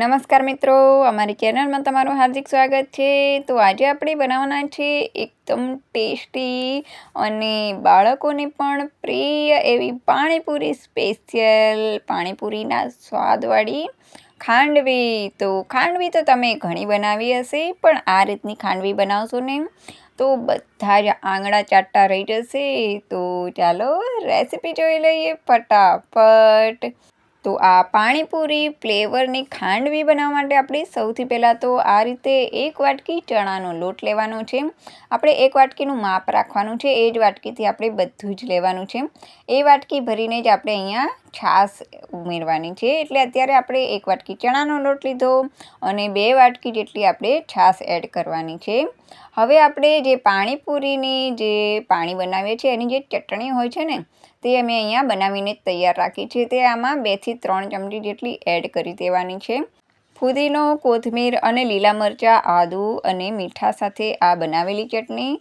નમસ્કાર મિત્રો, અમારી ચેનલમાં તમારું હાર્દિક સ્વાગત છે. તો આજે આપણે બનાવવાના છે એકદમ ટેસ્ટી અને બાળકોને પણ પ્રિય એવી પાણીપુરી સ્પેશિયલ, પાણીપુરીના સ્વાદવાળી ખાંડવી. તો ખાંડવી તો તમે ઘણી બનાવી હશે, પણ આ રીતની ખાંડવી બનાવશો ને તો બધા જ આંગળા ચાટતા રહી જશે. તો ચાલો રેસીપી જોઈ લઈએ ફટાફટ. તો આ પાણીપુરી ફ્લેવરની ખાંડવી બનાવવા માટે આપણે સૌથી પહેલાં તો આ રીતે એક વાટકી ચણાનો લોટ લેવાનો છે. આપણે એક વાટકીનું માપ રાખવાનું છે. એ જ વાટકીથી આપણે બધું જ લેવાનું છે. એ વાટકી ભરીને જ આપણે અહીંયા છાશ ઉમેરવાની છે. એટલે અત્યારે આપણે એક વાટકી ચણાનો લોટ લીધો અને બે વાટકી જેટલી આપણે છાશ એડ કરવાની છે. હવે આપણે જે પાણીપુરીની જે પાણી બનાવીએ છીએ, એની જે ચટણી હોય છે ને, તે અમે અહીંયા બનાવીને તૈયાર રાખી છે તે આમાં બેથી ત્રણ ચમચી જેટલી એડ કરી દેવાની છે. ફુદીનો, કોથમીર અને લીલા મરચાં, આદુ અને મીઠા સાથે આ બનાવેલી ચટણી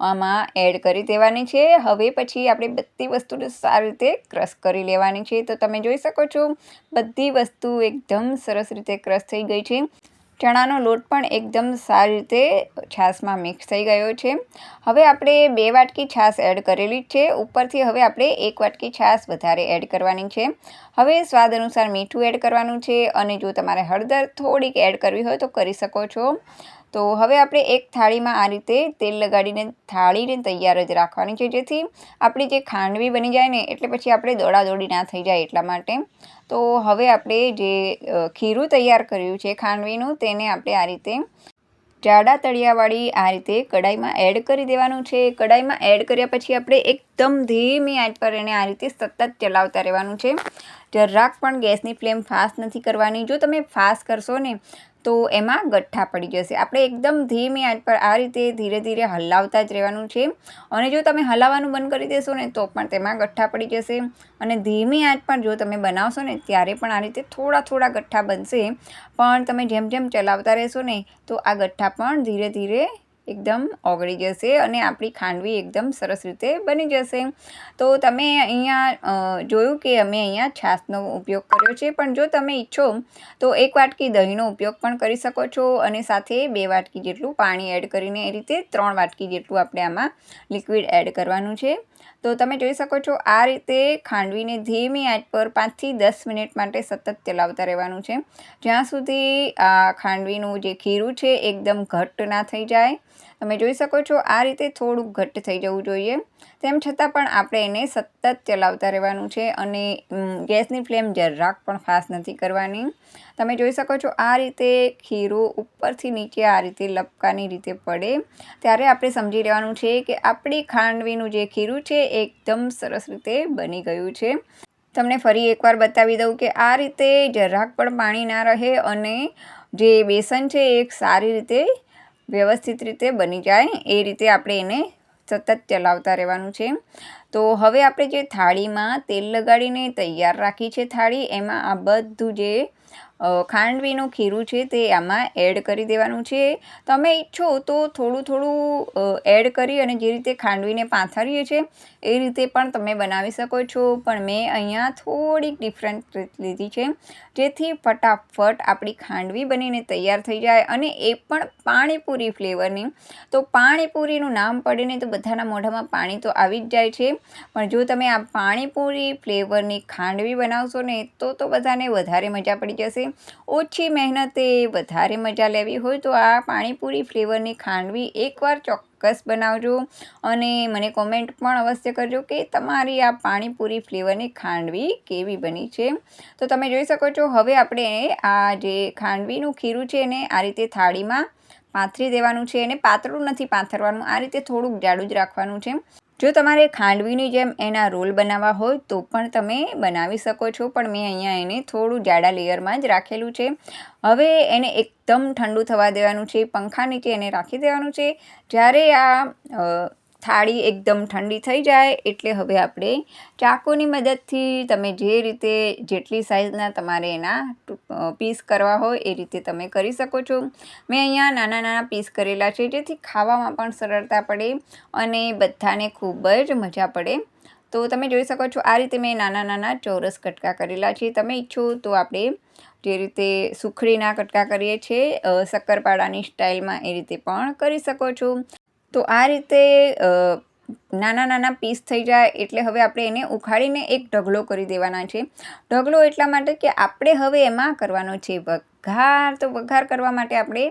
આમાં એડ કરી દેવાની છે. હવે પછી આપણે બધી વસ્તુને સારી રીતે ક્રશ કરી લેવાની છે. તો તમે જોઈ શકો છો, બધી વસ્તુ એકદમ સરસ રીતે ક્રશ થઈ ગઈ છે. ચણાનો લોટ પણ એકદમ સારી રીતે છાશમાં મિક્સ થઈ ગયો છે. હવે આપણે બે વાટકી છાશ એડ કરેલી છે. ઉપરથી હવે આપણે એક વાટકી છાશ વધારે એડ કરવાની છે. હવે સ્વાદ અનુસાર મીઠું એડ કરવાનું છે અને જો તમારે હળદર થોડીક એડ કરવી હોય તો કરી શકો છો. તો હવે આપણે એક થાળીમાં આ રીતે તેલ લગાડીને થાળીને તૈયાર જ રાખવાની છે, જેથી આપણી જે ખાંડવી બની જાય ને, એટલે પછી આપણે દોડાદોડી ના થઈ જાય એટલા માટે. તો હવે આપણે જે ખીરું તૈયાર કર્યું છે ખાંડવીનું, તેને આપણે આ રીતે જાડા તળિયાવાળી આ રીતે કડાઈમાં એડ કરી દેવાનું છે. કડાઈમાં એડ કર્યા પછી આપણે એકદમ ધીમી આંચ પર એને આ રીતે સતત ચલાવતા રહેવાનું છે. જરાક પણ ગેસની ફ્લેમ ફાસ્ટ નથી કરવાની. જો તમે ફાસ્ટ કરશો ને તો એમાં ગઠ્ઠા પડી જશે. આપણે એકદમ ધીમી આંચ પર આ રીતે ધીરે ધીરે હલાવતા જ રહેવાનું છે. અને જો તમે હલાવવાનું બંધ કરી દેશો ને, તો પણ તેમાં ગઠ્ઠા પડી જશે. અને ધીમી આંચ પર જો તમે બનાવશો ને, ત્યારે પણ આ રીતે થોડા થોડા ગઠ્ઠા બનશે. પણ તમે જેમ જેમ ચલાવતા રહેશો ને, તો આ ગઠ્ઠા પણ ધીરે ધીરે એકદમ ઓગળી જશે અને આપણી ખાંડવી એકદમ સરસ રીતે બની જશે. તો તમે અહીંયા જોયું કે અમે અહીંયા છાશનો ઉપયોગ કર્યો છે, પણ જો તમે ઈચ્છો તો એક વાટકી દહીંનો ઉપયોગ પણ કરી શકો છો અને સાથે બે વાટકી જેટલું પાણી એડ કરીને એ રીતે ત્રણ વાટકી જેટલું આપણે આમાં લિક્વિડ એડ કરવાનું છે. તો તમે જોઈ શકો છો, આ રીતે ખાંડવીને ધીમી આંચ પર પાંચથી દસ મિનિટ માટે સતત ચલાવતા રહેવાનું છે. જ્યાં સુધી ખાંડવીનું જે ખીરું છે, એકદમ ઘટ્ટ ના થઈ જાય તમે જોઈ શકો છો, આ રીતે થોડુંક ઘટ્ટ થઈ જવું જોઈએ. તેમ છતાં પણ આપણે એને સતત ચલાવતા રહેવાનું છે અને ગેસની ફ્લેમ જરાક પણ ફાસ્ટ નથી કરવાની. તમે જોઈ શકો છો, આ રીતે ખીરો ઉપરથી નીચે આ રીતે લપકાની રીતે પડે. ત્યારે આપણે સમજી લેવાનું છે કે આપણી ખાંડવીનું જે ખીરું છે એકદમ સરસ રીતે બની ગયું છે. તમને ફરી એકવાર બતાવી દઉં કે આ રીતે જરાક પણ પાણી ના રહે અને જે બેસન છે, એ સારી રીતે વ્યવસ્થિત રીતે બની જાય. એ રીતે આપણે એને સતત ચલાવતા રહેવાનું છે. તો હવે આપણે જે થાળીમાં તેલ લગાડીને તૈયાર રાખી છે થાળી, એમાં આ બધું જે ખાંડવીનું ખીરું છે તે આમાં એડ કરી દેવાનું છે. તમે ઈચ્છો તો થોડું થોડું એડ કરી અને જે રીતે ખાંડવીને પાથરીએ છીએ એ રીતે પણ તમે બનાવી શકો છો. પણ મેં અહીંયા થોડીક ડિફરન્ટ રીત લીધી છે. જેથી ફટાફટ આપણી ખાંડવી બનીને તૈયાર થઈ જાય અને એ પણ પાણીપુરી ફ્લેવરની. તો પાણીપુરીનું નામ પડે તો બધાના મોઢામાં પાણી તો આવી જ જાય છે. પણ જો તમે આ પાણીપુરી ફ્લેવરની ખાંડવી બનાવશો ને, તો તો બધાને વધારે મજા પડી જશે. ઓછી મહેનતે વધારે મજા લેવી હોય તો આ પાણીપુરી ફ્લેવરની ખાંડવી એકવાર ચોક્કસ બનાવજો. અને મને કોમેન્ટ પણ અવશ્ય કરજો કે તમારી આ પાણીપુરી ફ્લેવરની ખાંડવી કેવી બની છે. તો તમે જોઈ શકો છો, હવે આપણે આ જે ખાંડવીનું ખીરું છે એને આ રીતે થાળીમાં પાથરી દેવાનું છે એને પાતળું નથી પાથરવાનું, આ રીતે થોડુંક જાડું જ રાખવાનું છે. જો તમારે ખાંડવીની જેમ એના રોલ બનાવવા હોય, તો પણ તમે બનાવી શકો છો. પણ મેં અહીંયા એને થોડું જાડા લેયરમાં જ રાખેલું છે. હવે એને એકદમ ઠંડુ થવા દેવાનું છે પંખા નીચે એને રાખી દેવાનું છે. જ્યારે આ થાળી એકદમ ઠંડી થઈ જાય એટલે હવે આપણે ચાકુની મદદથી તમે જે રીતે જેટલી સાઇઝના તમારે એના પીસ કરવા હોય એ રીતે તમે કરી શકો છો. મેં અહીંયા નાના નાના પીસ કરેલા છે જેથી ખાવામાં પણ સરળતા પડે અને બધાને ખૂબ જ મજા પડે. તો તમે જોઈ શકો છો આ રીતે મેં નાના નાના ચોરસ કટકા કરેલા છે. તમે ઈચ્છો તો આપણે જે રીતે સુખડીના કટકા કરીએ છીએ શક્કરપાડાની સ્ટાઇલમાં એ રીતે પણ કરી શકો છો. તો આ રીતે નાના નાના પીસ થઈ જાય એટલે હવે આપણે એને ઉખાડીને એક ઢગલો કરી દેવાના છે. ઢગલો એટલા માટે કે આપણે હવે એમાં કરવાનો છે વઘાર. તો વઘાર કરવા માટે આપણે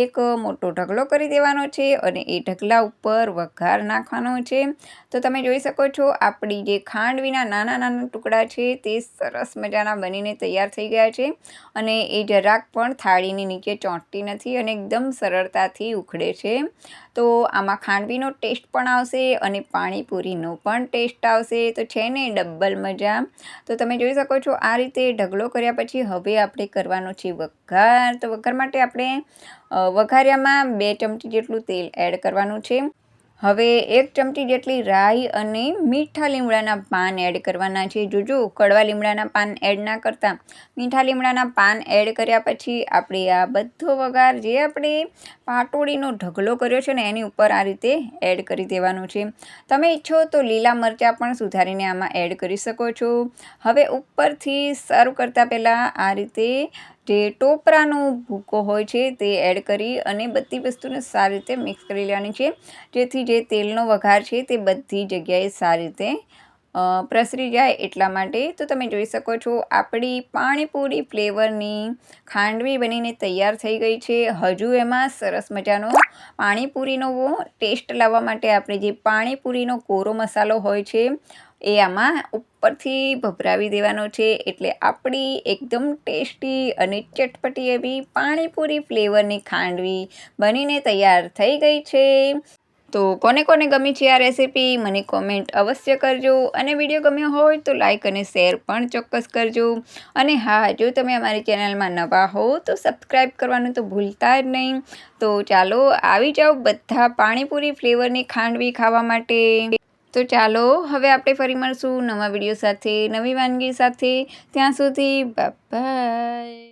એક મોટો ઢગલો કરી દેવાનો છે અને એ ઢગલા ઉપર વઘાર નાખવાનો છે. તો તમે જોઈ શકો છો આપણી જે ખાંડવીના નાના નાના ટુકડા છે તે સરસ મજાના બનીને તૈયાર થઈ ગયા છે અને એ જરાક પણ થાળીની નીચે ચોંટતી નથી અને એકદમ સરળતાથી ઉખડે છે. તો આમાં ખાંડવીનો ટેસ્ટ પણ આવશે અને પાણીપુરીનો પણ ટેસ્ટ આવશે. તો છે ને ડબલ મજા. તો તમે જોઈ શકો છો આ રીતે ઢગલો કર્યા પછી હવે આપણે કરવાનો છે વઘાર. તો વઘાર માટે આપણે વઘાર્યામાં બે ચમચી જેટલું તેલ એડ કરવાનું છે. હવે એક ચમચી જેટલી રાઈ અને મીઠા લીમડાના પાન એડ કરવાના છે. જોજો, કડવા લીમડાના પાન એડ ના કરતા. મીઠા લીમડાના પાન એડ કર્યા પછી આપણે આ બધો વઘાર જે આપણે પાટોળીનો ઢગલો કર્યો છે ને, એની ઉપર આ રીતે એડ કરી દેવાનું છે. તમે ઈચ્છો તો લીલા મરચાં પણ સુધારીને આમાં એડ કરી શકો છો. હવે ઉપરથી સર્વ કરતાં પહેલાં આ રીતે જે ટોપરાનો ભૂકો હોય છે તે એડ કરી અને બધી વસ્તુને સારી રીતે મિક્સ કરી લેવાની છે. જેથી જે તેલનો વઘાર છે તે બધી જગ્યાએ સારી રીતે પ્રસરી જાય એટલા માટે. તો તમે જોઈ શકો છો, આપણી પાણીપુરી ફ્લેવરની ખાંડવી બનીને તૈયાર થઈ ગઈ છે. હજુ એમાં સરસ મજાનો પાણીપુરીનો ટેસ્ટ લાવવા માટે આપણે જે પાણીપુરીનો કોરો મસાલો હોય છે એ આમાં ઉપરથી ભભરાવી દેવાનો છે એટલે આપણી એકદમ ટેસ્ટી અને ચટપટી એવી પાણીપુરી ફ્લેવરની ખાંડવી બનીને તૈયાર થઈ ગઈ છે. તો કોને કોને ગમી છે આ રેસીપી મને કોમેન્ટ અવશ્ય કરજો અને વીડિયો ગમ્યો હોય તો લાઈક અને શેર પણ ચોક્કસ કરજો. અને હા, જો તમે અમારી ચેનલમાં નવા હો તો સબસ્ક્રાઈબ કરવાનું તો ભૂલતા જ નહીં. તો ચાલો, આવી જાઓ બધા પાણીપુરી ફ્લેવરની ખાંડવી ખાવા માટે. તો ચાલો, હવે આપણે ફરી મળશું નવા વીડિયો સાથે, નવી વાનગી સાથે. ત્યાં સુધી બાય